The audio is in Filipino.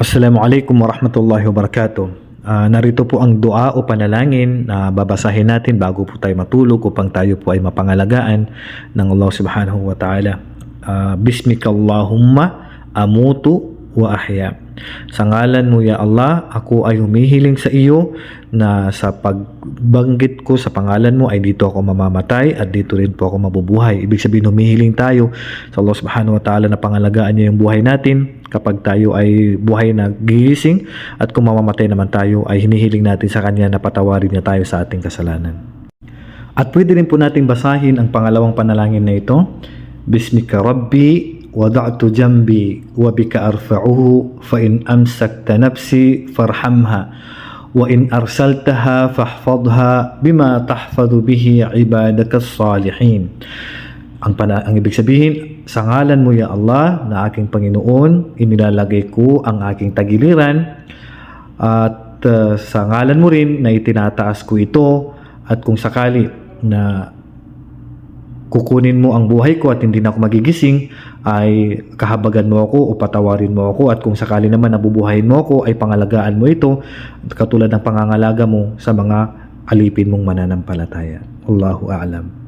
Assalamualaikum warahmatullahi wabarakatuh. Ah, narito po ang dua o panalangin na babasahin natin bago po tayo matulog upang tayo po ay mapangalagaan ng Allah subhanahu wa ta'ala. Ah, Bismikallahumma amutu wa ahya. Sa ngalan mo ya Allah, ako ay humihiling sa iyo na sa pagbanggit ko sa pangalan mo ay dito ako mamamatay at dito rin po ako mabubuhay. Ibig sabihin humihiling tayo sa Allah subhanahu wa ta'ala na pangalagaan niya yung buhay natin kapag tayo ay buhay na gigising at kung mamamatay naman tayo ay hinihiling natin sa Kanya na patawarin niya tayo sa ating kasalanan. At pwede rin po nating basahin ang pangalawang panalangin na ito. Bismika Rabbi wada'tu jambi wa bika arfa'uhu fa in amsakta nafsi farhamha wa in arsaltaha fahfadha bima tahfadhu bihi ibadaka salihin. Ang, pana, ang ibig sabihin, sa ngalan mo ya Allah na aking Panginoon, inilalagay ko ang aking tagiliran at uh, sa ngalan mo rin na itinataas ko ito at kung sakali na kukunin mo ang buhay ko at hindi na ako magigising ay kahabagan mo ako o patawarin mo ako at kung sakali naman nabubuhayin mo ako ay pangalagaan mo ito katulad ng pangangalaga mo sa mga alipin mong mananampalataya. Allahu a'lam.